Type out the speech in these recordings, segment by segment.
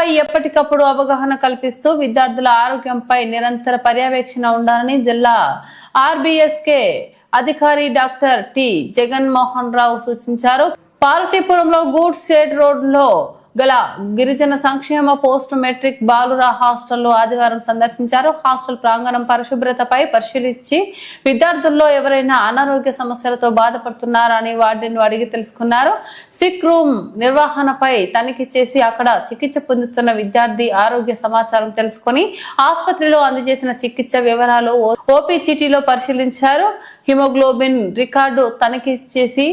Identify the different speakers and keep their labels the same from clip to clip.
Speaker 1: పై ఎప్పటికప్పుడు అవగాహన కల్పిస్తూ విద్యార్థుల ఆరోగ్యంపై నిరంతర పర్యవేక్షణ ఉండాలని జిల్లా ఆర్బీఎస్కే అధికారి డాక్టర్ టి జగన్మోహన్ రావు సూచించారు. పార్వతీపురంలో గూడ్స్ షెడ్ రోడ్లో గల గిరిజన సంక్షేమ పోస్ట్ మెట్రిక్ బాలుర హాస్టల్లో ఆదివారం సందర్శించారు. హాస్టల్ ప్రాంగణం పరిశుభ్రతపై పరిశీలించి విద్యార్థుల్లో ఎవరైనా అనారోగ్య సమస్యలతో బాధపడుతున్నారా అని వార్డెన్ అడిగి తెలుసుకున్నారు. సిక్ రూమ్ నిర్వహణపై తనిఖీ చేసి అక్కడ చికిత్స పొందుతున్న విద్యార్థి ఆరోగ్య సమాచారం తెలుసుకొని ఆసుపత్రిలో అందజేసిన చికిత్స వివరాలు ఓపీ చీటీలో పరిశీలించారు. హిమోగ్లోబిన్ రికార్డు తనిఖీ చేసి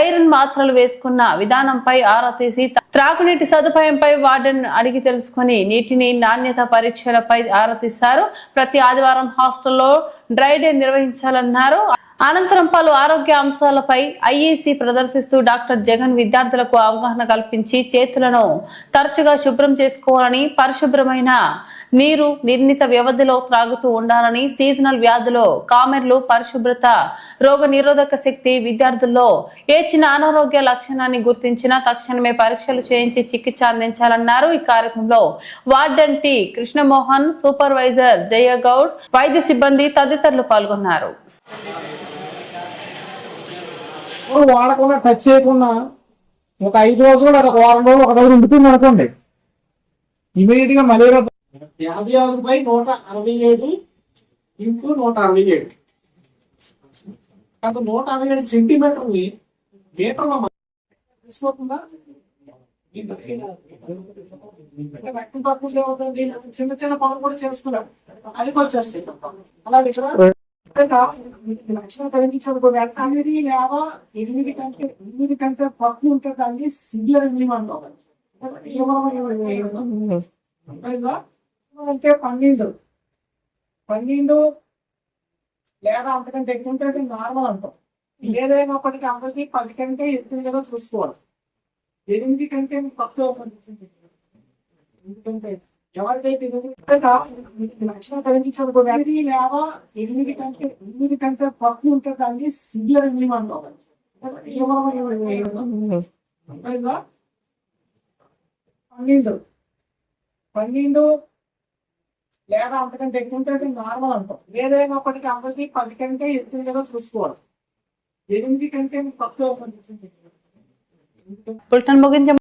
Speaker 1: ఐరన్ మాత్రలు వేసుకున్న విధానంపై ఆరా తీసి త్రాగునీటి సదుపాయంపై వార్డెన్ అడిగి తెలుసుకుని నీటిని నాణ్యత పరీక్షలపై ఆరా తీశారు ప్రతి ఆదివారం హాస్టల్లో డ్రై డే నిర్వహించాలన్నారు. అనంతరం పలు ఆరోగ్య అంశాలపై ఐఏసీ ప్రదర్శిస్తూ డాక్టర్ జగన్ విద్యార్థులకు అవగాహన కల్పించి చేతులను తరచుగా శుభ్రం చేసుకోవాలని పరిశుభ్రమైన నీరు నిర్ణీత వ్యవధిలో త్రాగుతూ ఉండాలని సీజనల్ వ్యాధులు కామెర్లు పరిశుభ్రత రోగ నిరోధక శక్తి విద్యార్థుల్లో ఏ చిన్న అనారోగ్య లక్షణాన్ని గుర్తించినా తక్షణమే పరీక్షలు చేయించి చికిత్స అందించాలన్నారు. ఈ కార్యక్రమంలో warden T Krishnamohan supervisor Jayagoud వైద్య సిబ్బంది తదితరులు పాల్గొన్నారు.
Speaker 2: ఇప్పుడు వాడకుండా టచ్ చేయకుండా ఒక ఐదు రోజులు అది ఒక వారం రోజులు ఒక రోజు ఉండిపోయింది అనుకోండి. ఇమీడియట్గా మలేరియా యాభై ఆరు బై నూట అరవై ఏడు ఇంటూ నూట అరవై ఏడు. అంత నూట అరవై ఏడు సెంటీమీటర్ని మీటర్లో అంటే రక్తం తక్కువ చిన్న చిన్న పనులు కూడా చేస్తున్నాం. అది వచ్చేస్తాయి అలా దగ్గర లక్షణం కలిగించదు అనేది లేదా ఎనిమిది కంటే ఎనిమిది కంటే పప్పు ఉంటే దాన్ని సివియర్ ఎంజిమ్ అంటే పన్నెండు పన్నెండు లేదా అంతకంటే ఎక్కువ ఉంటే అది నార్మల్ అంటాం ఏదైనప్పటికీ అందరికి పది కంటే ఎక్కువ చూసుకోవాలి ఎనిమిది కంటే తక్కువ ఎందుకంటే ఎవరికైతే ఎనిమిది కంటే లక్షణం లేదా ఎనిమిది కంటే ఎనిమిది కంటే పప్పు ఉంటే దాన్ని సివియర్ ఎంజిమ్ అంటాం. తీవ్రమైన పన్నెండు. పన్నెండు లేదా అంతకంటే ఎక్కువ ఉంటే అది నార్మల్ అంటాం. ఏదైనప్పటికీ అందరికి పది కంటే ఎక్కువ కదా చూసుకోవాలి. ఎనిమిది కంటే తక్కువ పంపించింది
Speaker 1: బులెటిన్ ముగించే